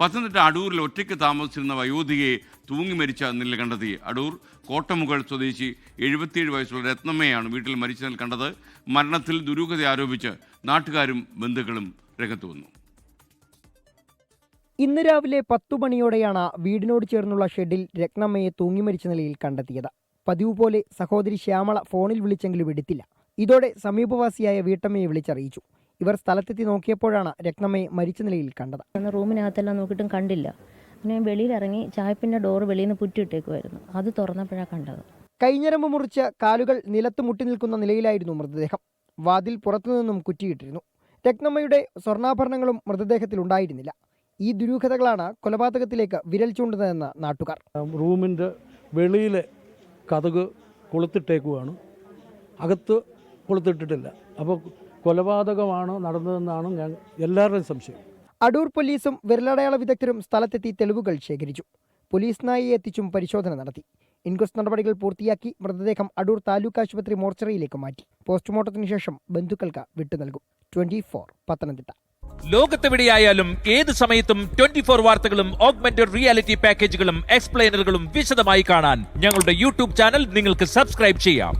പത്തനംതിട്ട അടൂരിൽ ഒറ്റയ്ക്ക് താമസിച്ചിരുന്ന വയോധികയെ തൂങ്ങി മരിച്ച നില കണ്ടെത്തി. അടൂർ കോട്ടമുകൾ സ്വദേശി എഴുപത്തിയേഴ് വയസ്സുള്ള രത്നമ്മയാണ് വീട്ടിൽ മരിച്ച നിലയിൽ കണ്ടത്. മരണത്തിൽ ദുരൂഹത ആരോപിച്ച് നാട്ടുകാരും ബന്ധുക്കളും രംഗത്ത് വന്നു. ഇന്ന് രാവിലെ പത്തു മണിയോടെയാണ് വീടിനോട് ചേർന്നുള്ള ഷെഡിൽ രത്നമ്മയെ തൂങ്ങി മരിച്ച നിലയിൽ കണ്ടെത്തിയത്. പതിവ് പോലെ സഹോദരി ശ്യാമള ഫോണിൽ വിളിച്ചെങ്കിലും എടുത്തില്ല. ഇതോടെ സമീപവാസിയായ വീട്ടമ്മയെ വിളിച്ചറിയിച്ചു. ഇവർ സ്ഥലത്തെത്തി നോക്കിയപ്പോഴാണ് രത്നമ്മയെ മരിച്ച നിലയിൽ കണ്ടത്. അന്ന് റൂമിനകത്തെല്ലാം നോക്കിയിട്ടും കണ്ടില്ല. പിന്നെ ഞാൻ വെളിയിലിറങ്ങി ചായപ്പിന്റെ ഡോറ് വെളിയിൽ നിന്ന് പുറ്റിയിട്ടേക്കുമായിരുന്നു അത് തുറന്നപ്പോഴാണ് കണ്ടത്. കൈഞ്ഞരമ്പ് മുറിച്ച് കാലുകൾ നിലത്ത് മുട്ടി നിൽക്കുന്ന നിലയിലായിരുന്നു മൃതദേഹം. വാതിൽ പുറത്തുനിന്നും കുറ്റിയിട്ടിരുന്നു. രത്നമ്മയുടെ സ്വർണാഭരണങ്ങളും മൃതദേഹത്തിലുണ്ടായിരുന്നില്ല ഈ ദുരൂഹതകളാണ് കൊലപാതകത്തിലേക്ക് വിരൽ ചൂണ്ടുന്നതെന്ന് നാട്ടുകാർ. റൂമിന്റെ വെളിയിലെ കതക് കൊളുത്തിട്ടേക്കുവാണ്. അകത്ത് കൊളുത്തിട്ടിട്ടില്ല. അപ്പോൾ കൊലപാതകമാണ് നടന്നതെന്നാണ് ഞാൻ എല്ലാവരുടെയും സംശയം. അടൂർ പോലീസും വിരലടയാള വിദഗ്ധരും സ്ഥലത്തെത്തി തെളിവുകൾ ശേഖരിച്ചു. പോലീസ് നായയെ എത്തിച്ചും പരിശോധന നടത്തി. ഇൻക്വസ്റ്റ് നടപടികൾ പൂർത്തിയാക്കി മൃതദേഹം അടൂർ താലൂക്ക് ആശുപത്രി മോർച്ചറിയിലേക്ക് മാറ്റി. പോസ്റ്റ്മോർട്ടത്തിന് ശേഷം ബന്ധുക്കൾക്ക് വിട്ടുനൽകും ട്വന്റി ഫോർ പത്തനംതിട്ട. ലോകത്തെവിടെയായാലും ഏത് സമയത്തും ട്വന്റി ഫോർ വാർത്തകളും ഓഗ്മെന്റഡ് റിയാലിറ്റി പാക്കേജുകളും എക്സ്പ്ലെയിനറുകളും വിശദമായി കാണാൻ ഞങ്ങളുടെ യൂട്യൂബ് ചാനൽ നിങ്ങൾക്ക് സബ്സ്ക്രൈബ് ചെയ്യാം.